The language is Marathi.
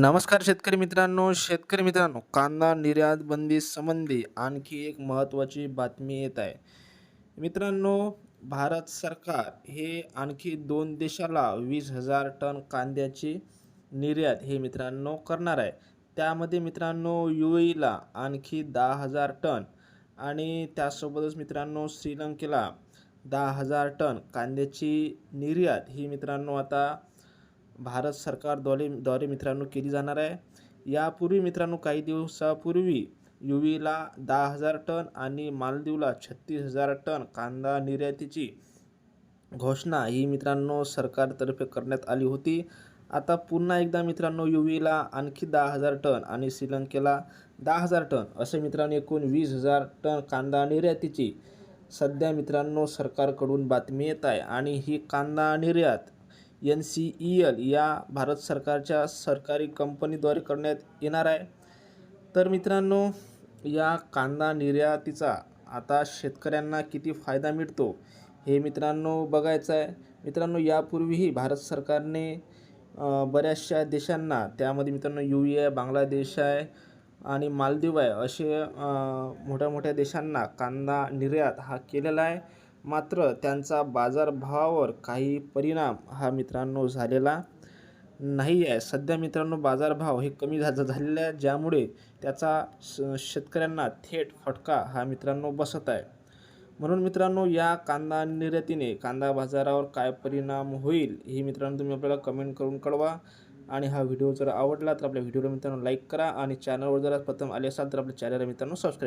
नमस्कार शेतकरी मित्रांनो शेतकरी मित्रांनो कांदा निर्यात बंदी संबंधी आणखी एक महत्त्वाची बातमी येत आहे. मित्रांनो भारत सरकार हे आणखी दोन देशाला वीस हजार टन कांद्याची निर्यात हे मित्रांनो करणार आहे. त्यामध्ये मित्रांनो यू एला आणखी दहा हजार टन आणि त्यासोबतच मित्रांनो श्रीलंकेला दहा हजार टन कांद्याची निर्यात ही मित्रांनो आता भारत सरकारद्वारे द्वारे मित्रांनो केली जाणार आहे. यापूर्वी मित्रांनो काही दिवसापूर्वी युवीला दहा हजार टन आणि मालदीवला छत्तीस हजार टन कांदा निर्यातीची घोषणा ही मित्रांनो सरकारतर्फे करण्यात आली होती. आता पुन्हा एकदा मित्रांनो युवीला आणखी दहा हजार टन आणि श्रीलंकेला दहा हजार टन असे मित्रांनो एकूण वीस हजार टन कांदा निर्यातीची सध्या मित्रांनो सरकारकडून बातमी येत आहे. आणि ही कांदा निर्यात एन सी ई एल या भारत सरकारच्या सरकारी कंपनीद्वारे करण्यात येणार आहे. तर मित्रांनो या कांदा निर्यातीचा आता शेतकऱ्यांना किती फायदा मिळतो हे मित्रांनो बघायचं आहे. मित्रांनो यापूर्वीही भारत सरकारने बऱ्याचशा देशांना त्यामध्ये मित्रांनो यू ए आहे बांगलादेश आहे आणि मालदीव आहे असे मोठ्या मोठ्या देशांना कांदा निर्यात हा केलेला आहे. मात्र त्यांचा बाजारभावावर काही परिणाम हा मित्रांनो झालेला नाही आहे. सध्या मित्रांनो बाजारभाव हे कमी झा झालेले आहे ज्यामुळे त्याचा श शेतकऱ्यांना थेट फटका हा मित्रांनो बसत आहे. म्हणून मित्रांनो या कांदा निर्यातीने कांदा बाजारावर काय परिणाम होईल हे मित्रांनो तुम्ही आपल्याला कमेंट करून कळवा. आणि हा व्हिडिओ जर आवडला तर आपल्या व्हिडिओला मित्रांनो लाईक करा आणि चॅनलवर जर प्रथम आले असाल तर आपल्या चॅनलला मित्रांनो सबस्क्राईब